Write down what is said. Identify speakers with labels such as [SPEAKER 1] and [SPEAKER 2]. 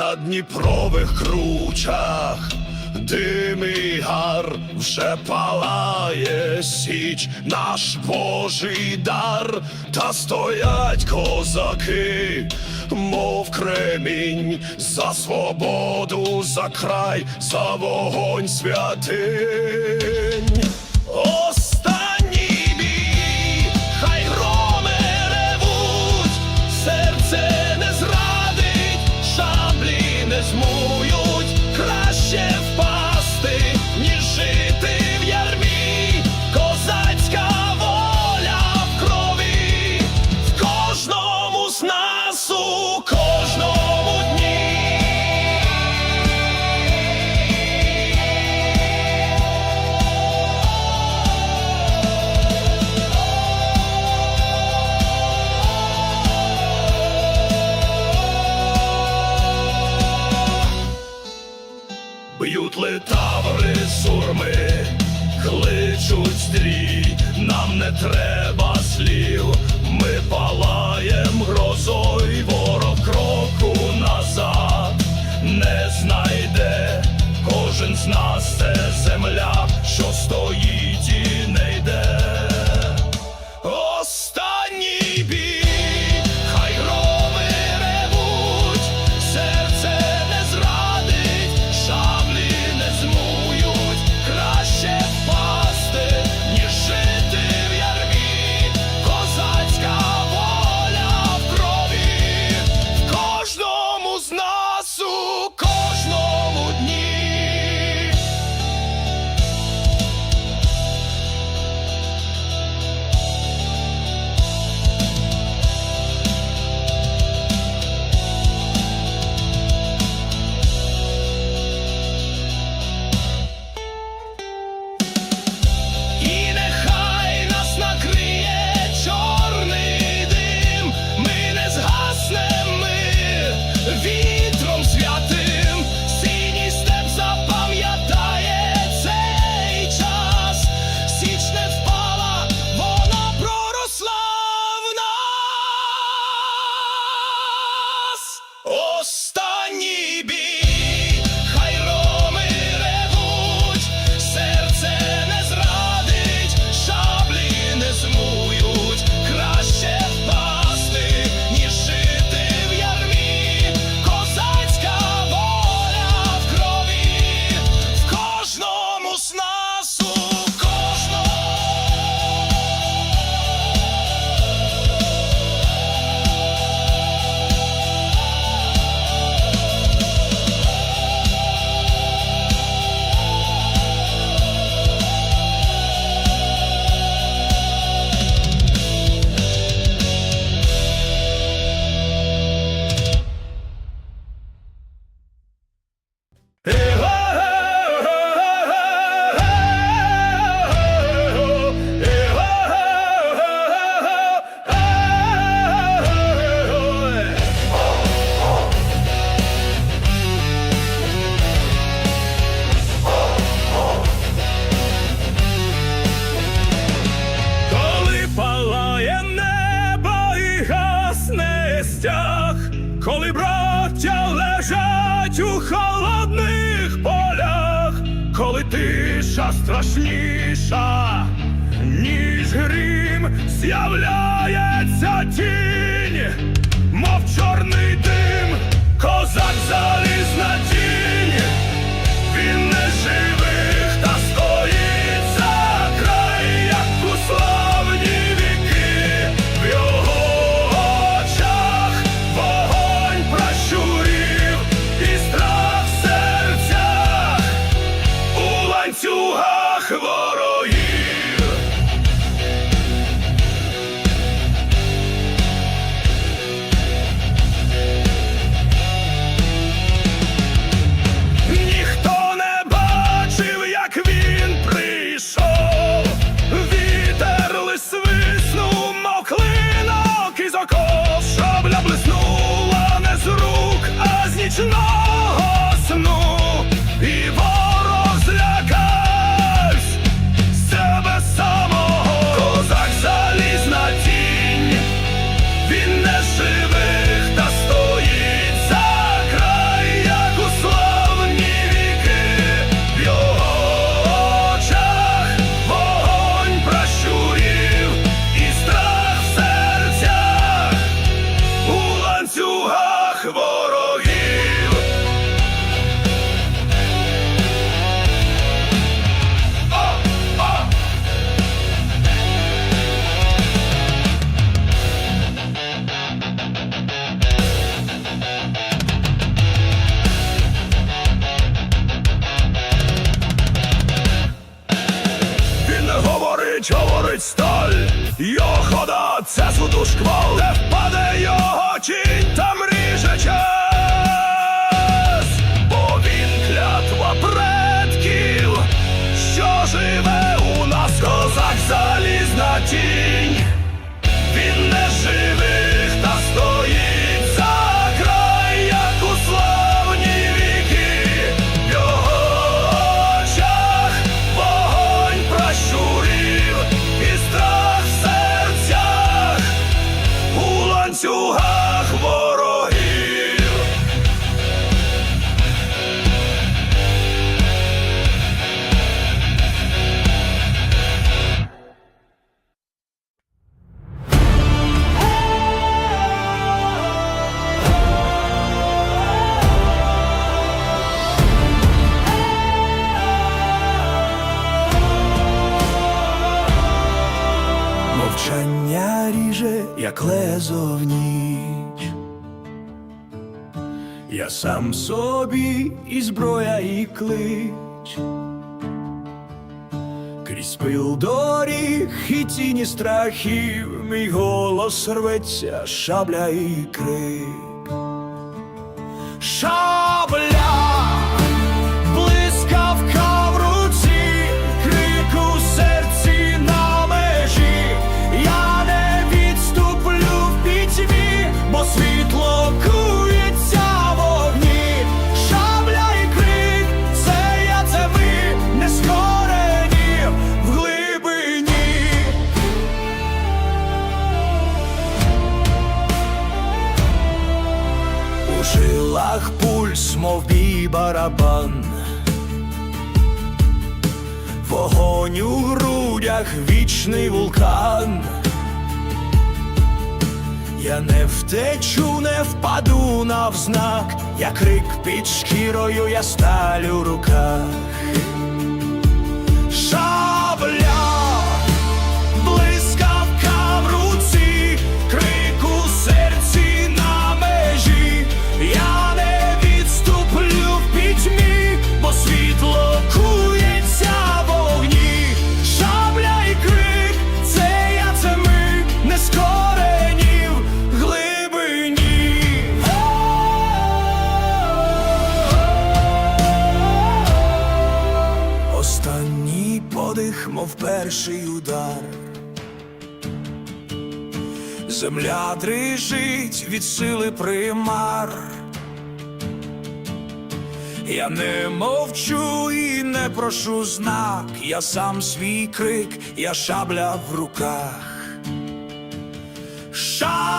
[SPEAKER 1] на дніпрових кручах, дим і гар вже палає січ, наш божий дар, та стоять козаки, мов кремінь, за свободу, за край, за вогонь святинь. страшніша, ніж грім з'являється тінь, мов чорний. Його хода це суду шквал, де впаде його тінь, там ріже час, Мовчання ріже, як лезо в ніч. Я сам собі і зброя, і клич. Крізь пил доріг і тіні страхів, мій голос рветься, шабля і крик. Шабля, Вогонь у грудях, вічний вулкан. Я не втечу, не впаду навзнак, я крик під шкірою, я сталю руках. перший удар. Земля дрижить від сили примар. Я не мовчу і не прошу знак, я сам свій крик, я шабля в руках. Шабля